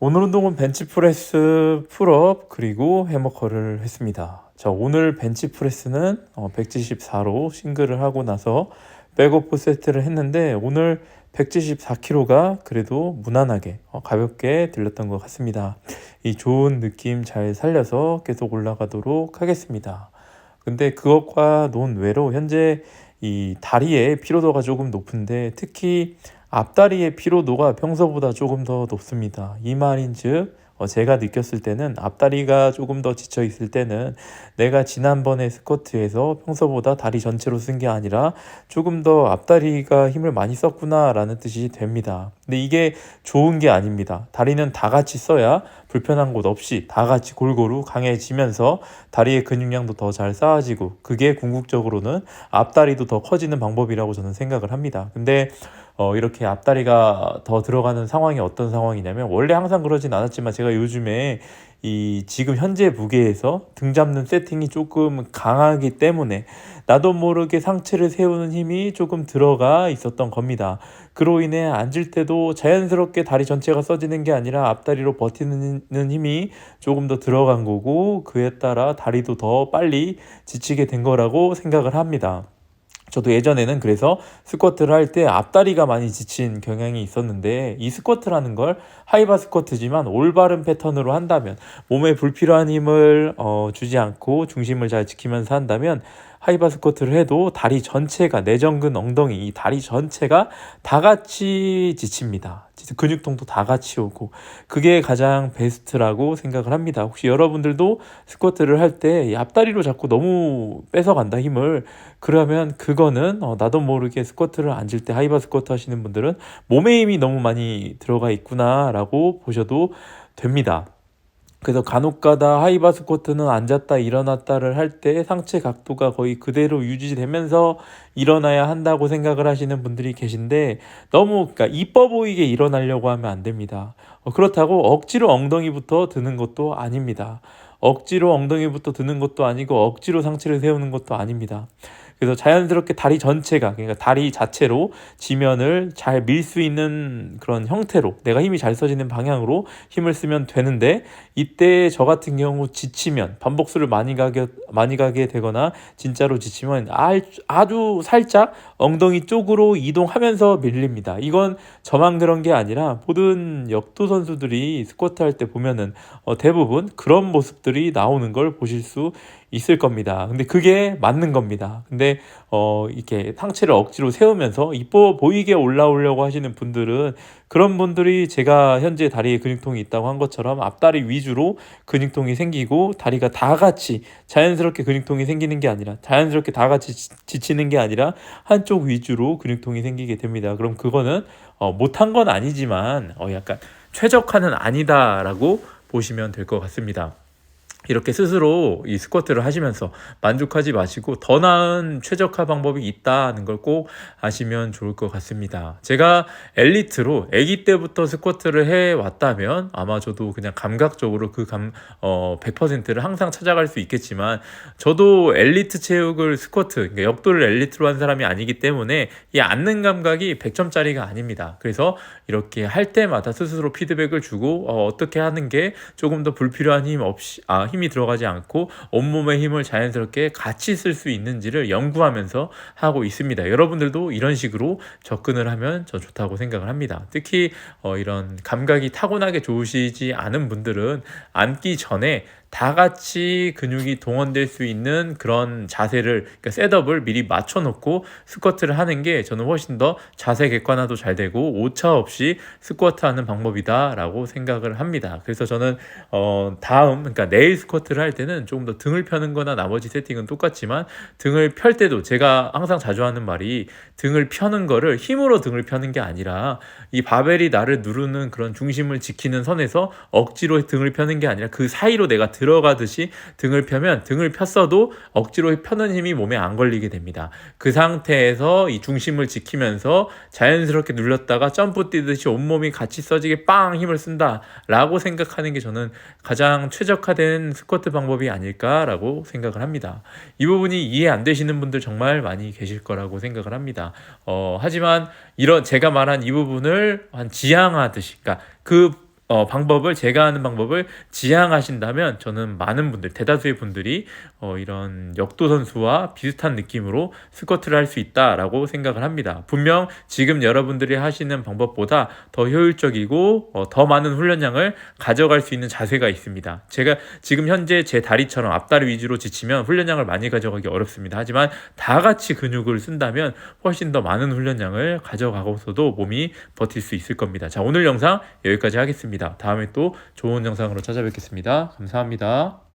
오늘 운동은 벤치프레스, 풀업, 그리고 해머커를 했습니다. 자, 오늘 벤치프레스는 174로 싱글을 하고 나서 백오프 세트를 했는데 오늘 174kg가 그래도 무난하게 어, 가볍게 들렸던 것 같습니다. 이 좋은 느낌 잘 살려서 계속 올라가도록 하겠습니다. 근데 그것과 논외로 현재 이 다리의 피로도가 조금 높은데 특히 앞다리의 피로도가 평소보다 조금 더 높습니다. 이 말인즉 어, 제가 느꼈을 때는 앞다리가 조금 더 지쳐 있을 때는 내가 지난번에 스쿼트에서 평소보다 다리 전체로 쓴 게 아니라 조금 더 앞다리가 힘을 많이 썼구나라는 뜻이 됩니다. 근데 이게 좋은 게 아닙니다. 다리는 다 같이 써야 불편한 곳 없이 다 같이 골고루 강해지면서 다리의 근육량도 더 잘 쌓아지고 그게 궁극적으로는 앞다리도 더 커지는 방법이라고 저는 생각을 합니다. 근데 어, 이렇게 앞다리가 더 들어가는 상황이 어떤 상황이냐면 원래 항상 그러진 않았지만 제가 요즘에 이 지금 현재 무게에서 등 잡는 세팅이 조금 강하기 때문에 나도 모르게 상체를 세우는 힘이 조금 들어가 있었던 겁니다. 그로 인해 앉을 때도 자연스럽게 다리 전체가 써지는 게 아니라 앞다리로 버티는 힘이 조금 더 들어간 거고 그에 따라 다리도 더 빨리 지치게 된 거라고 생각을 합니다. 저도 예전에는 그래서 스쿼트를 할 때 앞다리가 많이 지친 경향이 있었는데 이 스쿼트라는 걸 하이바 스쿼트지만 올바른 패턴으로 한다면 몸에 불필요한 힘을 어, 주지 않고 중심을 잘 지키면서 한다면 하이바 스쿼트를 해도 다리 전체가 내전근 엉덩이 이 다리 전체가 다 같이 지칩니다. 근육통도 다 같이 오고 그게 가장 베스트라고 생각을 합니다. 혹시 여러분들도 스쿼트를 할 때 앞다리로 자꾸 너무 뺏어간다 힘을 그러면 그거는 어, 나도 모르게 스쿼트를 앉을 때 하이바 스쿼트 하시는 분들은 몸에 힘이 너무 많이 들어가 있구나라고 보셔도 됩니다. 그래서 간혹가다 하이바 스쿼트는 앉았다 일어났다를 할 때 상체 각도가 거의 그대로 유지되면서 일어나야 한다고 생각을 하시는 분들이 계신데 너무 그러니까 이뻐 보이게 일어나려고 하면 안 됩니다. 어, 그렇다고 억지로 엉덩이부터 드는 것도 아닙니다. 억지로 엉덩이부터 드는 것도 아니고 억지로 상체를 세우는 것도 아닙니다. 그래서 자연스럽게 다리 전체가 그러니까 다리 자체로 지면을 잘 밀 수 있는 그런 형태로 내가 힘이 잘 써지는 방향으로 힘을 쓰면 되는데 이때 저 같은 경우 지치면 반복수를 많이 가게 많이 가게 되거나 진짜로 지치면 아주 살짝 엉덩이 쪽으로 이동하면서 밀립니다. 이건 저만 그런 게 아니라 모든 역도 선수들이 스쿼트 할 때 보면은 어 대부분 그런 모습들이 나오는 걸 보실 수 있을 겁니다. 근데 그게 맞는 겁니다. 근데 어 이렇게 상체를 억지로 세우면서 이뻐 보이게 올라오려고 하시는 분들은 그런 분들이 제가 현재 다리에 근육통이 있다고 한 것처럼 앞다리 위주로 근육통이 생기고 다리가 다 같이 자연스럽게 근육통이 생기는 게 아니라 자연스럽게 다 같이 지치는 게 아니라 한쪽 위주로 근육통이 생기게 됩니다. 그럼 그거는 어 못한 건 아니지만 어 약간 최적화는 아니다라고 보시면 될 것 같습니다. 이렇게 스스로 이 스쿼트를 하시면서 만족하지 마시고 더 나은 최적화 방법이 있다는 걸 꼭 아시면 좋을 것 같습니다. 제가 엘리트로 아기 때부터 스쿼트를 해 왔다면 아마 저도 그냥 감각적으로 그 감, 어, 100%를 항상 찾아갈 수 있겠지만 저도 엘리트 체육을 스쿼트, 그러니까 역도를 엘리트로 한 사람이 아니기 때문에 이 앉는 감각이 100점짜리가 아닙니다. 그래서 이렇게 할 때마다 스스로 피드백을 주고 어, 어떻게 하는 게 조금 더 불필요한 힘 없이, 아, 힘 힘이 들어가지 않고 온몸의 힘을 자연스럽게 같이 쓸 수 있는지를 연구하면서 하고 있습니다. 여러분들도 이런 식으로 접근을 하면 저 좋다고 생각을 합니다. 특히 어, 이런 감각이 타고나게 좋으시지 않은 분들은 앉기 전에 다 같이 근육이 동원될 수 있는 그런 자세를 그러니까 셋업을 미리 맞춰 놓고 스쿼트를 하는 게 저는 훨씬 더 자세 객관화도 잘 되고 오차 없이 스쿼트 하는 방법이다라고 생각을 합니다. 그래서 저는 어 다음 그러니까 내일 스쿼트를 할 때는 조금 더 등을 펴는 거나 나머지 세팅은 똑같지만 등을 펼 때도 제가 항상 자주 하는 말이 등을 펴는 거를 힘으로 등을 펴는 게 아니라 이 바벨이 나를 누르는 그런 중심을 지키는 선에서 억지로 등을 펴는 게 아니라 그 사이로 내가 들어가듯이 등을 펴면 등을 폈어도 억지로 펴는 힘이 몸에 안 걸리게 됩니다. 그 상태에서 이 중심을 지키면서 자연스럽게 눌렀다가 점프 뛰듯이 온몸이 같이 써지게 빵 힘을 쓴다라고 생각하는 게 저는 가장 최적화된 스쿼트 방법이 아닐까라고 생각을 합니다. 이 부분이 이해 안 되시는 분들 정말 많이 계실 거라고 생각을 합니다. 어, 하지만 이런 제가 말한 이 부분을 한 지향하듯이, 그러니까 그 어, 방법을 제가 하는 방법을 지향하신다면 저는 많은 분들 대다수의 분들이 어, 이런 역도 선수와 비슷한 느낌으로 스쿼트를 할 수 있다라고 생각을 합니다. 분명 지금 여러분들이 하시는 방법보다 더 효율적이고 어, 더 많은 훈련량을 가져갈 수 있는 자세가 있습니다. 제가 지금 현재 제 다리처럼 앞다리 위주로 지치면 훈련량을 많이 가져가기 어렵습니다. 하지만 다 같이 근육을 쓴다면 훨씬 더 많은 훈련량을 가져가고서도 몸이 버틸 수 있을 겁니다. 자, 오늘 영상 여기까지 하겠습 니다. 다음에 또 좋은 영상으로 찾아뵙겠습니다. 감사합니다.